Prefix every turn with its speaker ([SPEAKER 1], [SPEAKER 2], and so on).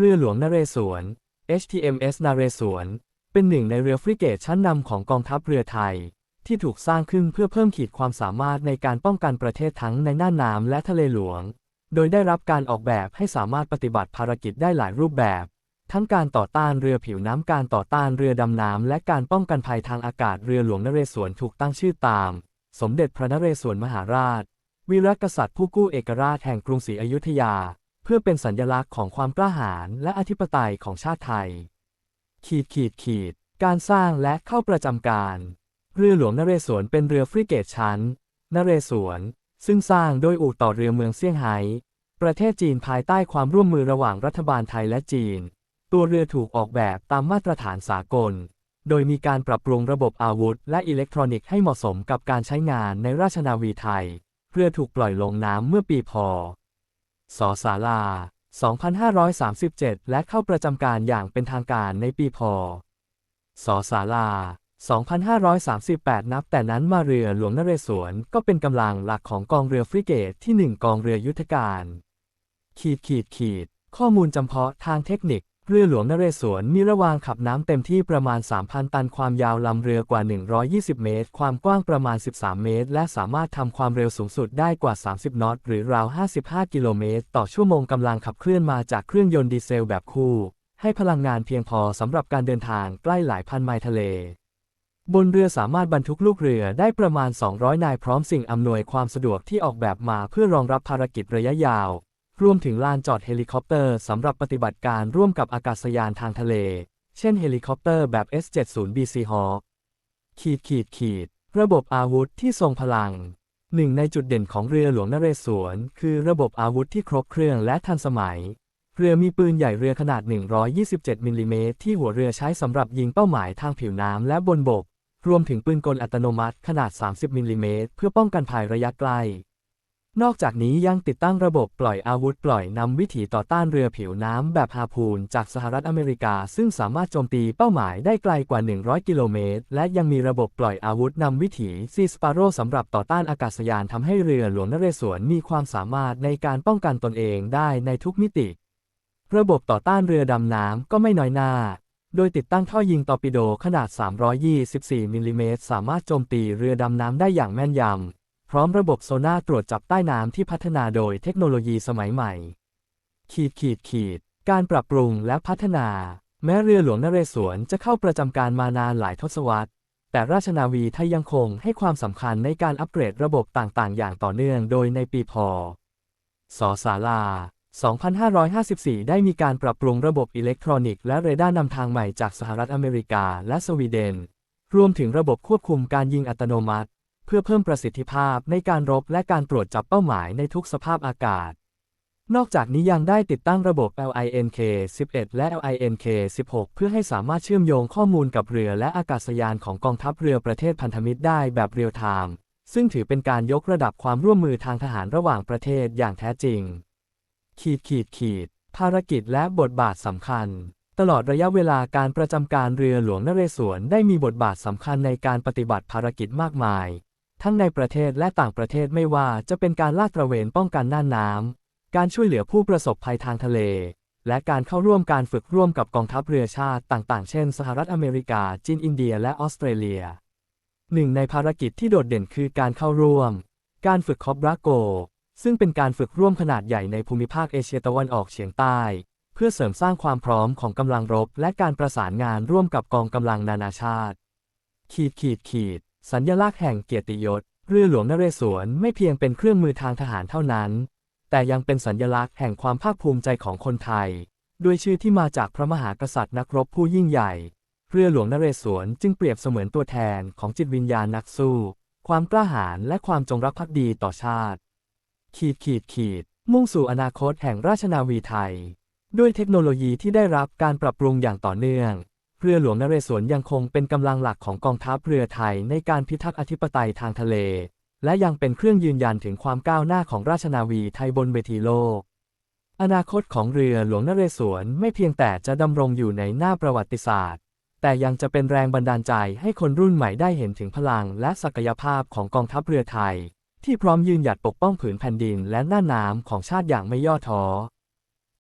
[SPEAKER 1] เรือหลวงนเรศวร HTMS นเรศวร เป็นหนึ่งในเรือฟริเกตชั้นนำของกองทัพเรือไทย ที่ถูกสร้างขึ้นเพื่อเพิ่มขีดความสามารถในการป้องกันประเทศทั้งในน่านน้ำและทะเลหลวง โดยได้รับการออกแบบให้สามารถปฏิบัติภารกิจได้หลายรูปแบบ ทั้งการต่อต้านเรือผิวน้ำการต่อต้านเรือดำน้ำและการป้องกันภัยทางอากาศเรือหลวงนเรศวรถูกตั้งชื่อตาม สมเด็จพระนเรศวรมหาราช วีรกษัตริย์ผู้กู้เอกราชแห่งกรุงศรีอยุธยา พื่อเป็นสัญลักษณ์ของความกล้าหาญและอธิปไตยของชาติไทย ขีดขีดขีด การสร้างและเข้าประจำการ เรือหลวงนเรศวรเป็นเรือฟริเกตชั้น นเรศวร ซึ่งสร้างโดยอู่ต่อเรือเมืองเซี่ยงไฮ้ประเทศจีนภายใต้ความร่วมมือระหว่างรัฐบาลไทยและจีน ตัวเรือถูกออกแบบตามมาตรฐานสากล โดยมีการปรับปรุงระบบอาวุธ และอิเล็กทรอนิกส์ให้เหมาะสมกับการใช้งานในราชนาวีไทย เรือถูกปล่อยลงน้ำเมื่อปีพศ สศาลา 2537 และเข้าประจำการอย่างเป็นทางการในปีพศศาลา 2538 นับแต่นั้นมาเรือหลวงนเรศวรก็เป็นกำลังหลักของกองเรือฟริเกตที่ 1 กองเรือยุทธการ ขีดขีดขีด ข้อมูลจำเพาะทางเทคนิค เรือหลวงนเรศวรมีระวางขับน้ำเต็มที่ประมาณ 3,000 ตันความยาวลำเรือกว่า 120 เมตร ความกว้างประมาณ 13 เมตร และสามารถทำความเร็วสูงสุดได้กว่า 30 นอต หรือราว 55 กิโลเมตร ต่อชั่วโมงกำลังขับเคลื่อนมาจากเครื่องยนต์ดีเซลแบบคู่ ให้พลังงานเพียงพอสำหรับการเดินทางใกล้หลายพันไมล์ทะเล บนเรือสามารถบรรทุกลูกเรือได้ประมาณ 200 นายพร้อมสิ่งอำนวยความสะดวกที่ออกแบบมาเพื่อรองรับภารกิจระยะยาว รวมถึงลานจอดเฮลิคอปเตอร์สำหรับปฏิบัติการร่วมกับอากาศยานทางทะเล เช่นเฮลิคอปเตอร์แบบ S-70BC Hawk ขีดขีดขีด ระบบอาวุธที่ทรงพลัง หนึ่งในจุดเด่นของเรือหลวงนเรศวร คือระบบอาวุธที่ครบเครื่องและทันสมัย เรือมีปืนใหญ่เรือขนาด 127 มิลลิเมตรที่หัวเรือใช้สำหรับยิงเป้าหมายทางผิวน้ำและบนบก รวมถึงปืนกลอัตโนมัติขนาด 30 มิลลิเมตรเพื่อป้องกันภัยระยะไกล นอกจากนี้ยังติดตั้งระบบปล่อยอาวุธปล่อยนำวิถีต่อต้านเรือผิวน้ำแบบฮาพูนจากสหรัฐอเมริกา ซึ่งสามารถโจมตีเป้าหมายได้ไกลกว่า 100 กิโลเมตร และยังมีระบบปล่อยอาวุธนำวิถีซีสปาโรสำหรับต่อต้านอากาศยานทำให้เรือหลวงนเรศวรมีความสามารถในการป้องกันตนเองได้ในทุกมิติ ระบบต่อต้านเรือดำน้ำก็ไม่น้อยหน้าโดยติดตั้งท่อยิงตอร์ปิโดขนาด 324 มิลลิเมตร สามารถโจมตีเรือดำน้ำได้อย่างแม่นยำ พร้อมระบบโซน่าตรวจจับใต้น้ำที่พัฒนาโดยเทคโนโลยีสมัยใหม่ ขีดขีดขีด การปรับปรุงและพัฒนา แม้เรือหลวงนเรศวรจะเข้าประจำการมานานหลายทศวรรษ แต่ราชนาวีไทยยังคงให้ความสำคัญในการอัปเกรดระบบต่างๆ อย่างต่อเนื่องโดยในปีพศศาลา 2554 ได้มีการปรับปรุงระบบอิเล็กทรอนิกส์และเรดาร์นำทางใหม่จากสหรัฐอเมริกาและสวีเดน รวมถึงระบบควบคุมการยิงอัตโนมัติ เพื่อเพิ่มประสิทธิภาพในการรบและการตรวจจับเป้าหมายในทุกสภาพอากาศ นอกจากนี้ยังได้ติดตั้งระบบ LINK 11 และ LINK 16 เพื่อให้สามารถเชื่อมโยงข้อมูลกับเรือและอากาศยานของกองทัพเรือประเทศพันธมิตรได้แบบเรียลไทม์ ซึ่งถือเป็นการยกระดับความร่วมมือทางทหารระหว่างประเทศอย่างแท้จริง ขีดขีดขีด ภารกิจและบทบาทสำคัญตลอดระยะเวลาการประจำการเรือหลวงนเรศวรได้มีบทบาทสำคัญในการปฏิบัติภารกิจมากมาย ทั้งในประเทศและต่างประเทศไม่ว่าจะเป็นการลาดตระเวนป้องกันน่านน้ำ การช่วยเหลือผู้ประสบภัยทางทะเล และการเข้าร่วมการฝึกร่วมกับกองทัพเรือชาติต่างๆ เช่น สหรัฐอเมริกา จีน อินเดีย และออสเตรเลีย หนึ่งในภารกิจที่โดดเด่นคือการเข้าร่วม การฝึกคอบราโก ซึ่งเป็นการฝึกร่วมขนาดใหญ่ในภูมิภาคเอเชียตะวันออกเฉียงใต้ เพื่อเสริมสร้างความพร้อมของกำลังรบ และการประสานงานร่วมกับกองกำลังนานาชาติ ขีดขีดขีด สัญญลักษณ์แห่งเกียรติยศ เรือหลวงนเรศวรไม่เพียงเป็นเครื่องมือทางทหารเท่านั้น แต่ยังเป็นสัญญลักษณ์แห่งความภาคภูมิใจของคนไทย ด้วยชื่อที่มาจากพระมหากษัตริย์นักรบผู้ยิ่งใหญ่ เรือหลวงนเรศวรจึงเปรียบเสมือนตัวแทนของจิตวิญญาณนักสู้ ความกล้าหาญและความจงรักภักดีต่อชาติ ขีดขีดขีด มุ่งสู่อนาคตแห่งราชนาวีไทย ด้วยเทคโนโลยีที่ได้รับการปรับปรุงอย่างต่อเนื่อง เรือหลวงนเรศวรยังคงเป็นกำลังหลักของกองทัพเรือไทยในการพิทักษ์อธิปไตยทางทะเล และยังเป็นเครื่องยืนยันถึงความก้าวหน้าของราชนาวีไทยบนเวทีโลก อนาคตของเรือหลวงนเรศวรไม่เพียงแต่จะดำรงอยู่ในหน้าประวัติศาสตร์ แต่ยังจะเป็นแรงบันดาลใจให้คนรุ่นใหม่ได้เห็นถึงพลังและศักยภาพของกองทัพเรือไทย ที่พร้อมยืนหยัดปกป้องผืนแผ่นดินและหน้าน้ำของชาติอย่างไม่ย่อท้อ